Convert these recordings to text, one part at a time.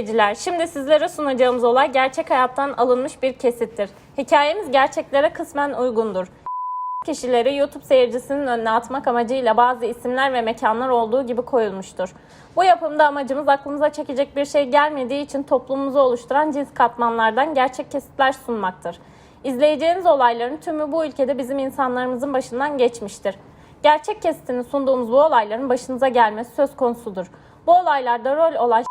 İzleyiciler, şimdi sizlere sunacağımız olay gerçek hayattan alınmış bir kesittir. Hikayemiz gerçeklere kısmen uygundur. Kişileri YouTube seyircisinin önüne atmak amacıyla bazı isimler ve mekanlar olduğu gibi koyulmuştur. Bu yapımda amacımız aklımıza çekecek bir şey gelmediği için toplumumuzu oluşturan cins katmanlardan gerçek kesitler sunmaktır. İzleyeceğiniz olayların tümü bu ülkede bizim insanlarımızın başından geçmiştir. Gerçek kesitini sunduğumuz bu olayların başınıza gelmesi söz konusudur. Bu olaylarda rol olan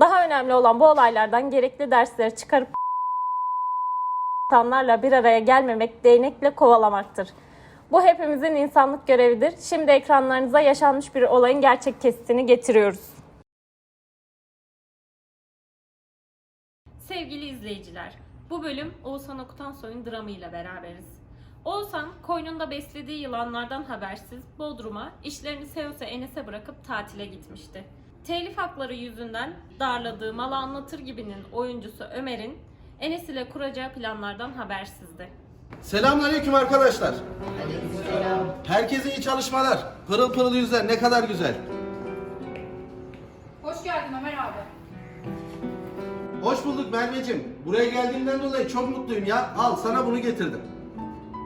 daha önemli olan bu olaylardan gerekli dersleri çıkarıp insanlarla bir araya gelmemek, değnekle kovalamaktır. Bu hepimizin insanlık görevidir. Şimdi ekranlarınıza yaşanmış bir olayın gerçek kesitini getiriyoruz. Sevgili izleyiciler, bu bölüm Oğuzhan Okutansoy'un dramıyla beraberiz. Oğuzhan, koynunda beslediği yılanlardan habersiz Bodrum'a işlerini Seos'a Enes'e bırakıp tatile gitmişti. Telif hakları yüzünden darladığı malı anlatır gibinin oyuncusu Ömer'in Enes ile kuracağı planlardan habersizdi. Selamünaleyküm arkadaşlar. Herkese iyi çalışmalar. Pırıl pırıl yüzler ne kadar güzel. Hoş geldin Ömer abi. Hoş bulduk Merveciğim. Buraya geldiğimden dolayı çok mutluyum ya. Al sana bunu getirdim.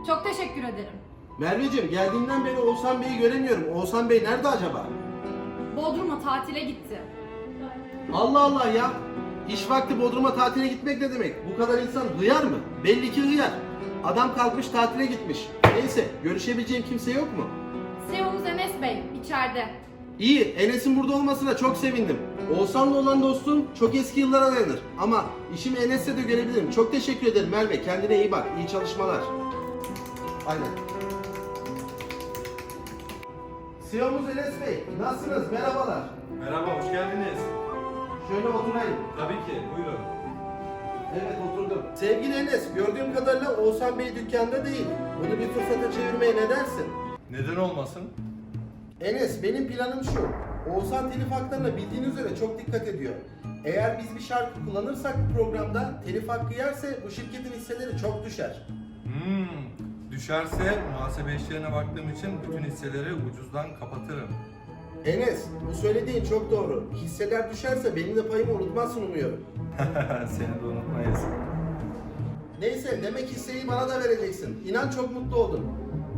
Çok teşekkür ederim. Merveciğim geldiğimden beri Oğuzhan Bey'i göremiyorum. Oğuzhan Bey nerede acaba? Bodrum'a tatile gitti. Allah Allah ya. İş vakti Bodrum'a tatile gitmek ne demek? Bu kadar insan hıyar mı? Belli ki hıyar. Adam kalkmış tatile gitmiş. Neyse görüşebileceğim kimse yok mu? Sevumuz Enes Bey içeride. İyi, Enes'in burada olmasına çok sevindim. Oğuzhan'la olan dostluğum çok eski yıllara dayanır. Ama işimi Enes'le de görebilirim. Çok teşekkür ederim Merve. Kendine iyi bak. İyi çalışmalar. Aynen. CEO'muz Enes Bey. Nasılsınız? Merhabalar. Merhaba, hoş geldiniz. Şöyle oturayım. Tabii ki, buyurun. Evet oturdum. Sevgili Enes, gördüğüm kadarıyla Oğuzhan Bey dükkanda değil. Bunu bir fırsata çevirmeye ne dersin? Neden olmasın? Enes benim planım şu. Oğuzhan telif haklarına bildiğin üzere çok dikkat ediyor. Eğer biz bir şarkı kullanırsak programda telif hakkı yerse bu şirketin hisseleri çok düşer. Hmm, düşerse muhasebe işlerine baktığım için bütün hisseleri ucuzdan kapatırım. Enes bu söylediğin çok doğru. Hisseler düşerse benim de payımı unutmazsın umuyorum. Seni de unutmayız. Neyse demek hisseyi bana da vereceksin. İnan çok mutlu oldum.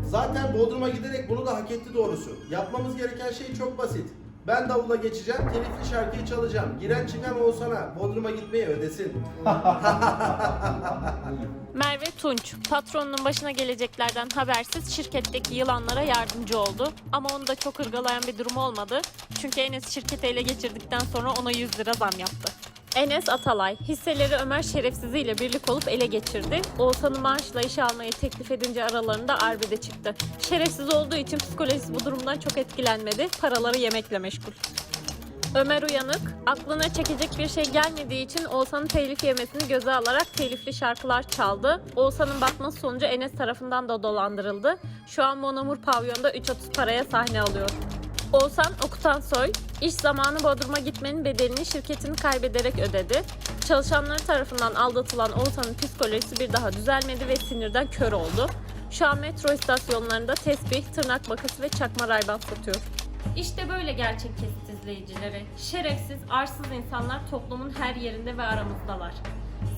Zaten Bodrum'a giderek bunu da hak etti doğrusu. Yapmamız gereken şey çok basit. Ben davulla geçeceğim, telifli şarkıyı çalacağım. Giren çıkan Oğuzhan'a Bodrum'a gitmeyi ödesin. Merve Tunç, patronunun başına geleceklerden habersiz şirketteki yılanlara yardımcı oldu. Ama onu da çok ırgalayan bir durum olmadı. Çünkü Enes şirketi ele geçirdikten sonra ona 100 lira zam yaptı. Enes Atalay, hisseleri Ömer Şerefsizi ile birlik olup ele geçirdi. Oğuzhan'ı maaşla işe almayı teklif edince aralarında arbede çıktı. Şerefsiz olduğu için psikolojisi bu durumdan çok etkilenmedi. Paraları yemekle meşgul. Ömer Uyanık, aklına çekecek bir şey gelmediği için Oğuzhan'ın telif yemesini göze alarak telifli şarkılar çaldı. Oğuzhan'ın batması sonucu Enes tarafından da dolandırıldı. Şu an Monamur Pavyon'da 3.30 paraya sahne alıyor. Oğuzhan Okutansoy, iş zamanı Bodrum'a gitmenin bedelini şirketini kaybederek ödedi. Çalışanları tarafından aldatılan Oğuzhan'ın psikolojisi bir daha düzelmedi ve sinirden kör oldu. Şu an metro istasyonlarında tesbih, tırnak makası ve çakma rayban satıyor. İşte böyle gerçek kesit izleyicileri. Şerefsiz, arsız insanlar toplumun her yerinde ve aramızdalar.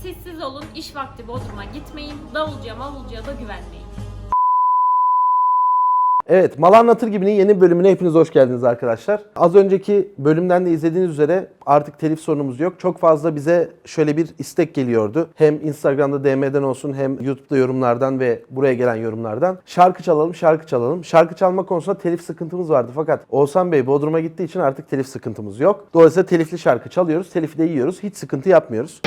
Siz olun, iş vakti Bodrum'a gitmeyin, davulcuya mavulcuya da güvenmeyin. Evet, Mal Anlatır Gibi'nin yeni bölümüne hepiniz hoş geldiniz arkadaşlar. Az önceki bölümden de izlediğiniz üzere artık telif sorunumuz yok. Çok fazla bize şöyle bir istek geliyordu. Hem Instagram'da DM'den olsun hem YouTube'da yorumlardan ve buraya gelen yorumlardan. Şarkı çalalım, şarkı çalalım. Şarkı çalma konusunda telif sıkıntımız vardı fakat Oğuzhan Bey Bodrum'a gittiği için artık telif sıkıntımız yok. Dolayısıyla telifli şarkı çalıyoruz, telifi de yiyoruz. Hiç sıkıntı yapmıyoruz.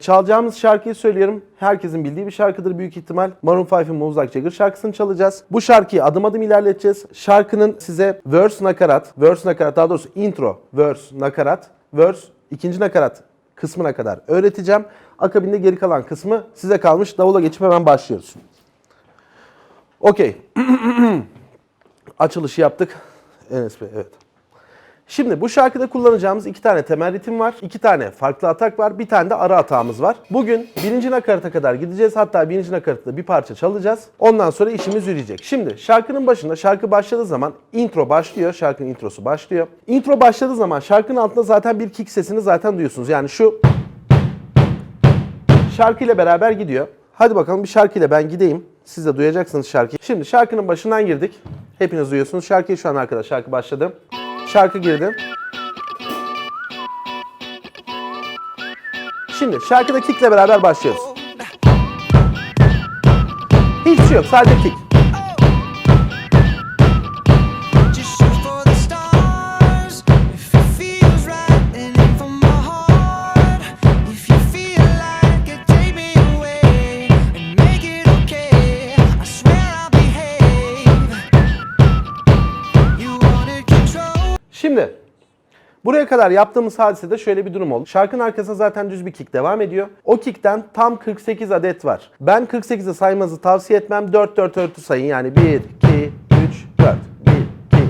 Çalacağımız şarkıyı söylüyorum. Herkesin bildiği bir şarkıdır büyük ihtimal. Maroon 5'in Moves Jagger şarkısını çalacağız. Bu şarkıyı adım adım ilerleteceğiz. Şarkının size verse nakarat, verse nakarat daha doğrusu intro, verse nakarat, verse ikinci nakarat kısmına kadar öğreteceğim. Akabinde geri kalan kısmı size kalmış. Davula geçip hemen başlıyoruz. Okey. Açılışı yaptık. Enes Bey evet. Şimdi bu şarkıda kullanacağımız iki tane temel ritim var. iki tane farklı atak var. Bir tane de ara atağımız var. Bugün birinci nakarata kadar gideceğiz. Hatta birinci nakaratta bir parça çalacağız. Ondan sonra işimiz yürüyecek. Şimdi şarkının başında şarkı başladığı zaman intro başlıyor. Şarkının introsu başlıyor. Intro başladığı zaman şarkının altında zaten bir kick sesini zaten duyuyorsunuz. Yani şu şarkıyla beraber gidiyor. Hadi bakalım bir şarkıyla ben gideyim. Siz de duyacaksınız şarkıyı. Şimdi şarkının başından girdik. Hepiniz duyuyorsunuz. Şarkıyı şu an arkadaş şarkı başladı. Şarkı girdi. Şimdi şarkıda kickle beraber başlıyoruz. Hiçbir şey yok sadece kick. Buraya kadar yaptığımız hadisede şöyle bir durum oldu. Şarkının arkasında zaten düz bir kick devam ediyor. O kickten tam 48 adet var. Ben 48'e saymanızı tavsiye etmem. 4 4 4'ü sayın. Yani 1 2 3 4 1 2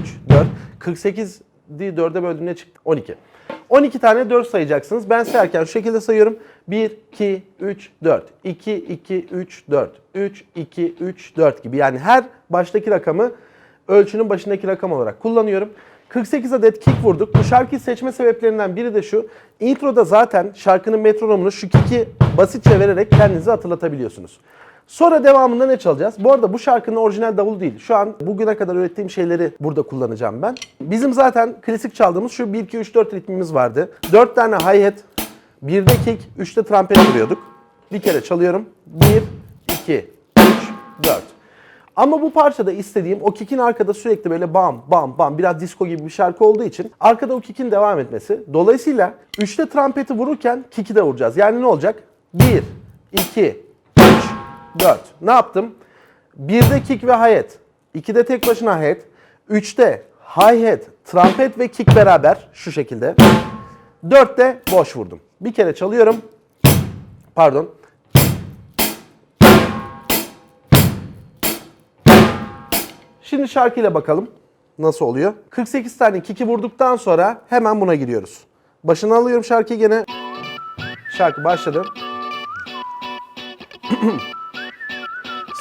3 4 48 değil 4'e böldüğümde çıktı 12. 12 tane 4 sayacaksınız. Ben sayarken şu şekilde sayıyorum. 1, 2, 3, 4. 2, 2, 3, 4. 3, 2, 3, 4 gibi. Yani her baştaki rakamı ölçünün başındaki rakam olarak kullanıyorum. 48 adet kick vurduk. Bu şarkıyı seçme sebeplerinden biri de şu. Introda zaten şarkının metronomunu şu kick'i basitçe vererek kendinizi hatırlatabiliyorsunuz. Sonra devamında ne çalacağız? Bu arada bu şarkının orijinal davulu değil. Şu an bugüne kadar ürettiğim şeyleri burada kullanacağım ben. Bizim zaten klasik çaldığımız şu 1 2 3 4 ritmimiz vardı. 4 tane hi-hat, 1'de kick, 3'te trompet vuruyorduk. Bir kere çalıyorum. 1 2 3 4. Ama bu parçada istediğim o kick'in arkada sürekli böyle bam bam bam biraz disco gibi bir şarkı olduğu için arkada o kick'in devam etmesi. Dolayısıyla 3'te trompeti vururken kick'i de vuracağız. Yani ne olacak? 1, 2, 3, 4. Ne yaptım? 1'de kick ve hi-hat. 2'de tek başına hi-hat. 3'te hi-hat, trompet ve kick beraber şu şekilde. 4'te boş vurdum. Bir kere çalıyorum. Pardon. Şimdi şarkıyla bakalım nasıl oluyor. 48 tane kiki vurduktan sonra hemen buna giriyoruz. Başına alıyorum şarkıyı gene. Şarkı başladı.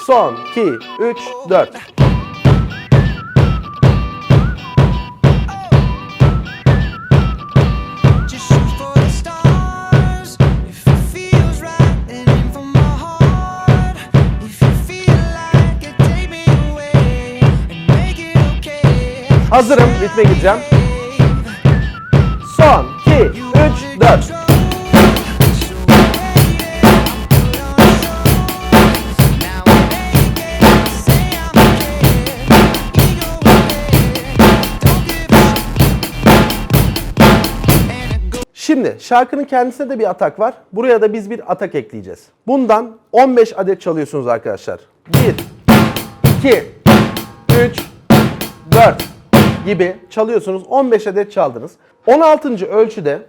Son 2, 3, 4. Hazırım, ritme gireceğim. Son 2, 3, 4. Şimdi şarkının kendisine de bir atak var. Buraya da biz bir atak ekleyeceğiz. Bundan 15 adet çalıyorsunuz arkadaşlar. 1, 2, 3, 4 gibi çalıyorsunuz. 15 adet çaldınız. 16. ölçüde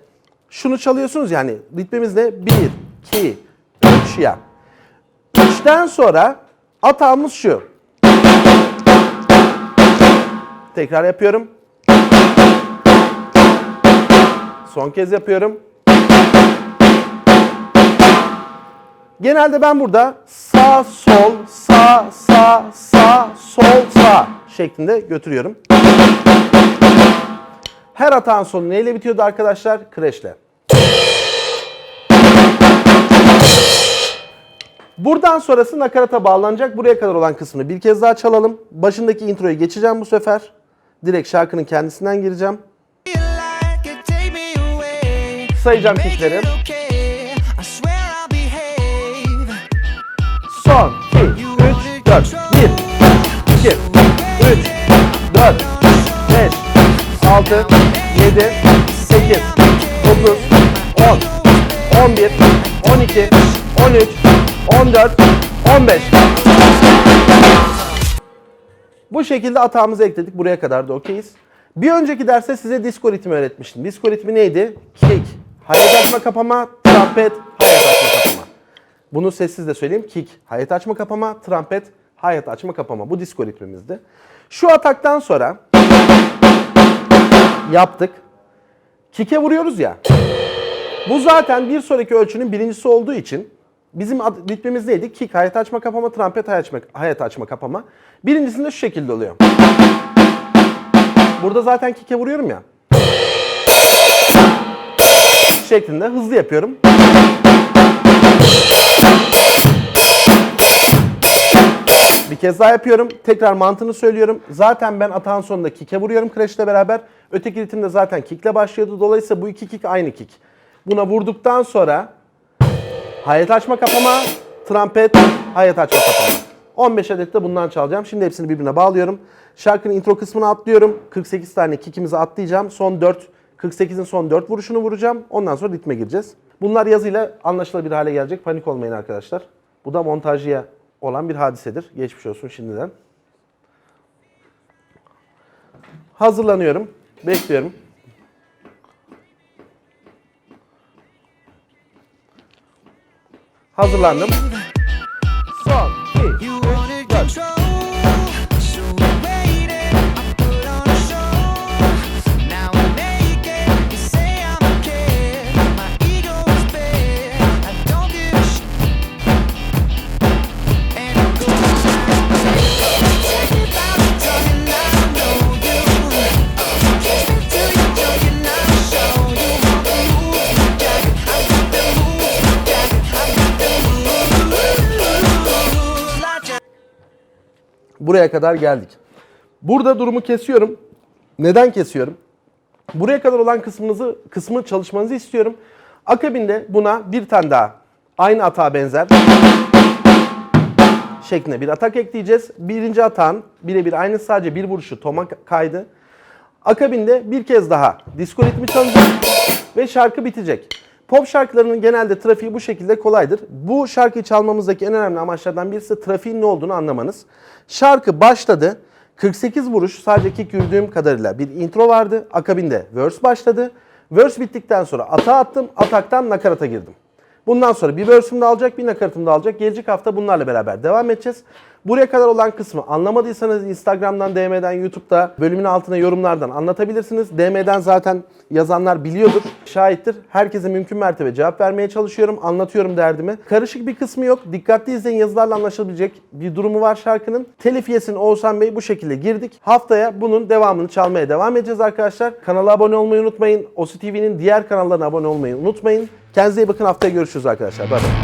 şunu çalıyorsunuz yani ritmimiz ne? 1, 2, 3 ya. 3'ten sonra atağımız şu. Tekrar yapıyorum. Son kez yapıyorum. Genelde ben burada sağ sol sağ sağ sağ sol sağ şeklinde götürüyorum. Her atağın sonu neyle bitiyordu arkadaşlar? Kreşle. Buradan sonrası nakarata bağlanacak. Buraya kadar olan kısmını bir kez daha çalalım. Başındaki introyu geçeceğim bu sefer. Direkt şarkının kendisinden gireceğim. Sayacağım kickleri. Son 2, 3, 4. 1, 2, 3, 4, 5, 6, 7, 8, 9, 10, 11, 12, 13, 14, 15. Bu şekilde atağımızı ekledik. Buraya kadar da okeyiz. Bir önceki derste size disco ritmi öğretmiştim. Disco ritmi neydi? Kick, hayat açma kapama, trompet, hayat açma kapama. Bunu sessiz de söyleyeyim. Kick, hayat açma kapama, trompet, hayat açma kapama. Bu disco ritmimizdi. Şu ataktan sonra yaptık. Kike vuruyoruz ya. Bu zaten bir sonraki ölçünün birincisi olduğu için bizim ritmimiz neydi? Kick, hayat açma kapama, trompet, hayat açma, hayat açma kapama. Birincisinde şu şekilde oluyor. Burada zaten kick'e vuruyorum ya. Şeklinde hızlı yapıyorum. Kez daha yapıyorum. Tekrar mantığını söylüyorum. Zaten ben atağın sonunda kick'e vuruyorum crash'le beraber. Öteki ritim de zaten kick'le başlıyordu. Dolayısıyla bu iki kick aynı kick. Buna vurduktan sonra hayat açma kapama, trompet, hayat açma kapama. 15 adet de bundan çalacağım. Şimdi hepsini birbirine bağlıyorum. Şarkının intro kısmını atlıyorum. 48 tane kickimizi atlayacağım. Son 4, 48'in son 4 vuruşunu vuracağım. Ondan sonra ritme gireceğiz. Bunlar yazıyla anlaşılabilir hale gelecek. Panik olmayın arkadaşlar. Bu da montajıya olan bir hadisedir. Geçmiş olsun şimdiden. Hazırlanıyorum. Bekliyorum. Hazırlandım. Son, iki, üç, dört. Buraya kadar geldik. Burada durumu kesiyorum. Neden kesiyorum? Buraya kadar olan kısmınızı, kısmı çalışmanızı istiyorum. Akabinde buna bir tane daha aynı atağa benzer şeklinde bir atak ekleyeceğiz. Birinci atağın birebir aynı sadece bir vuruşu toma kaydı. Akabinde bir kez daha disco ritmi çalacak ve şarkı bitecek. Pop şarkılarının genelde trafiği bu şekilde kolaydır. Bu şarkıyı çalmamızdaki en önemli amaçlardan birisi trafiğin ne olduğunu anlamanız. Şarkı başladı. 48 vuruş sadece kick yürüdüğüm kadarıyla bir intro vardı. Akabinde verse başladı. Verse bittikten sonra atağa attım. Ataktan nakarata girdim. Bundan sonra bir verse'üm de alacak, bir nakaratım da alacak. Gelecek hafta bunlarla beraber devam edeceğiz. Buraya kadar olan kısmı anlamadıysanız Instagram'dan, DM'den, YouTube'da bölümün altına yorumlardan anlatabilirsiniz. DM'den zaten yazanlar biliyordur, şahittir. Herkese mümkün mertebe cevap vermeye çalışıyorum, anlatıyorum derdimi. Karışık bir kısmı yok. Dikkatli izleyin yazılarla anlaşılabilecek bir durumu var şarkının. Telif yesin Oğuzhan Bey bu şekilde girdik. Haftaya bunun devamını çalmaya devam edeceğiz arkadaşlar. Kanala abone olmayı unutmayın. OSI TV'nin diğer kanallarına abone olmayı unutmayın. Kendinize iyi bakın haftaya görüşürüz arkadaşlar. Bay bay.